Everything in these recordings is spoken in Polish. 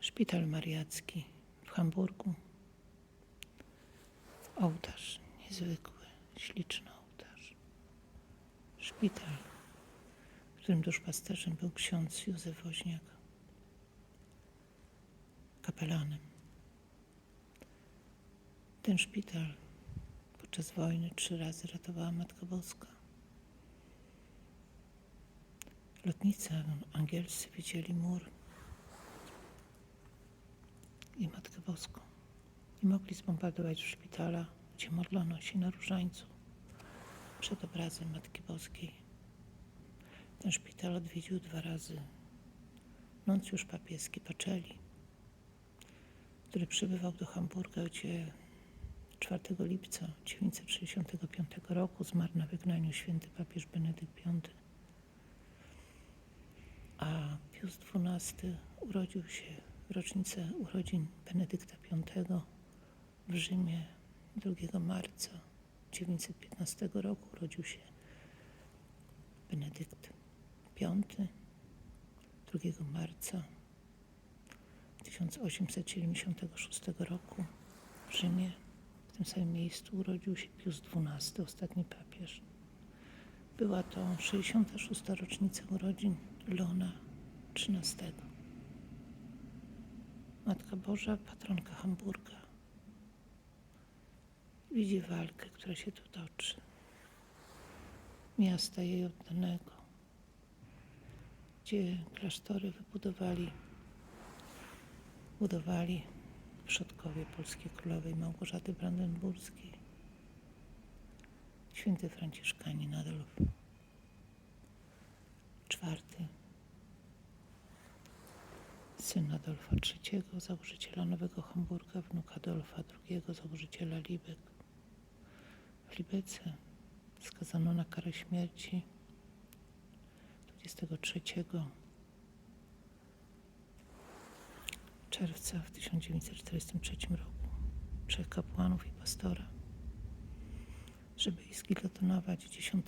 Szpital Mariacki w Hamburgu. Ołtarz niezwykły, śliczny ołtarz. Szpital, w którym duszpasterzem był ksiądz Józef Woźniak, kapelanem. Ten szpital podczas wojny trzy razy ratowała Matka Boska. Lotnicy angielscy widzieli mur i Matkę Boską. Nie mogli zbombardować szpitala, gdzie modlono się na różańcu przed obrazem Matki Boskiej. Ten szpital odwiedził dwa razy nuncjusz papieski Pacelli, który przybywał do Hamburga, gdzie 4 lipca 965 roku zmarł na wygnaniu święty papież Benedykt V. A Pius XII urodził się rocznicę urodzin Benedykta V w Rzymie 2 marca 915 roku urodził się Benedykt V 2 marca 1876 roku w Rzymie w tym samym miejscu urodził się Pius XII, ostatni papież. Była to 66. rocznica urodzin Leona XIII. Matka Boża, patronka Hamburga. Widzi walkę, która się tu toczy. Miasta jej oddanego, gdzie klasztory wybudowali, budowali przodkowie polskiej królowej Małgorzaty Brandenburskiej, święty Franciszkanin Adolf IV, syn Adolfa III, założyciela Nowego Hamburga, wnuk Adolfa II, założyciela Libek. W Libece skazano na karę śmierci 23 czerwca w 1943 roku trzech kapłanów i pastora, żeby ich zgilotynować 10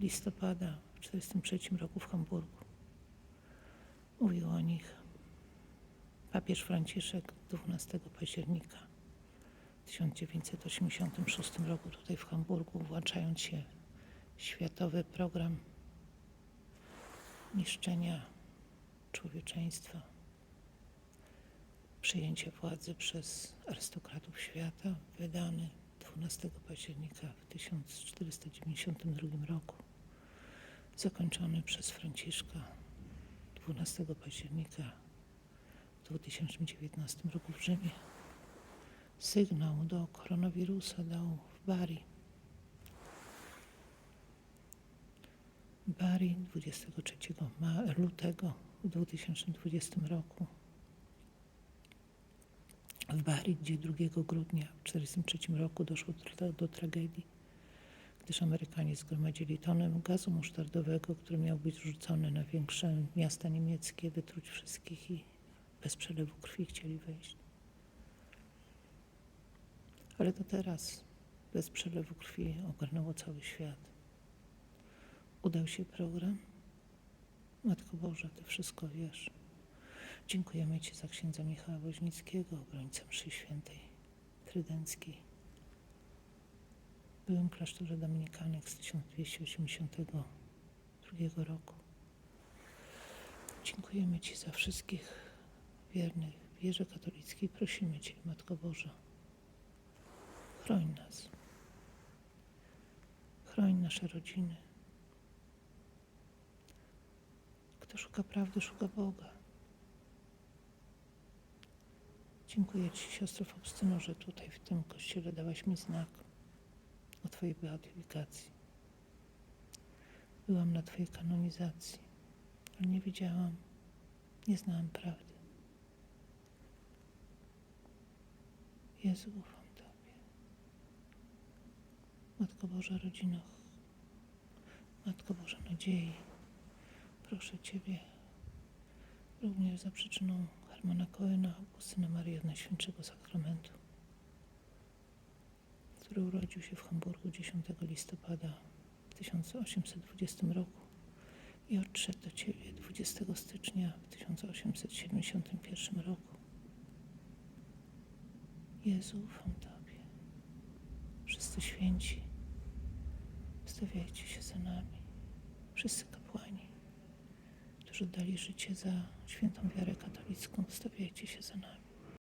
listopada w 1943 roku w Hamburgu. Mówił o nich papież Franciszek 12 października 1986 roku tutaj w Hamburgu, włączając się w światowy program niszczenia człowieczeństwa przyjęcie władzy przez arystokratów świata, wydany 12 października w 1492 roku, zakończony przez Franciszka 12 października w 2019 roku w Rzymie. Sygnał do koronawirusa dał w Bari. Bari 23 ma- lutego w 2020 roku w Bari, gdzie 2 grudnia w 1943 roku doszło do, do tragedii, gdyż Amerykanie zgromadzili tonę gazu musztardowego, który miał być rzucony na większe miasta niemieckie, wytruć wszystkich i bez przelewu krwi chcieli wejść. Ale to teraz bez przelewu krwi ogarnęło cały świat. Udał się program. Matko Boża, Ty wszystko wiesz. Dziękujemy Ci za księdza Michała Woźnickiego, obrońcę mszy świętej trydenckiej. Byłem w klasztorze dominikanek z 1282 roku. Dziękujemy Ci za wszystkich wiernych w wierze katolickiej. Prosimy Cię, Matko Boża, chroń nas. Chroń nasze rodziny. Kto szuka prawdy, szuka Boga. Dziękuję Ci, siostro Faustyno, że tutaj w tym kościele dałaś mi znak o Twojej beatyfikacji. Byłam na Twojej kanonizacji, ale nie wiedziałam, nie znałam prawdy. Jezu, ufam Tobie. Matko Boża, rodzino, Matko Boża nadziei, proszę Ciebie również za przyczyną Hermana Coena, Augustyna Marii od Najświętszego Sakramentu, który urodził się w Hamburgu 10 listopada w 1820 roku i odszedł do Ciebie 20 stycznia w 1871 roku. Jezu, ufam Tobie. Wszyscy święci, stawiajcie się za nami. Wszyscy kapłani, którzy dali życie za świętą wiarę katolicką, stawiajcie się za nami.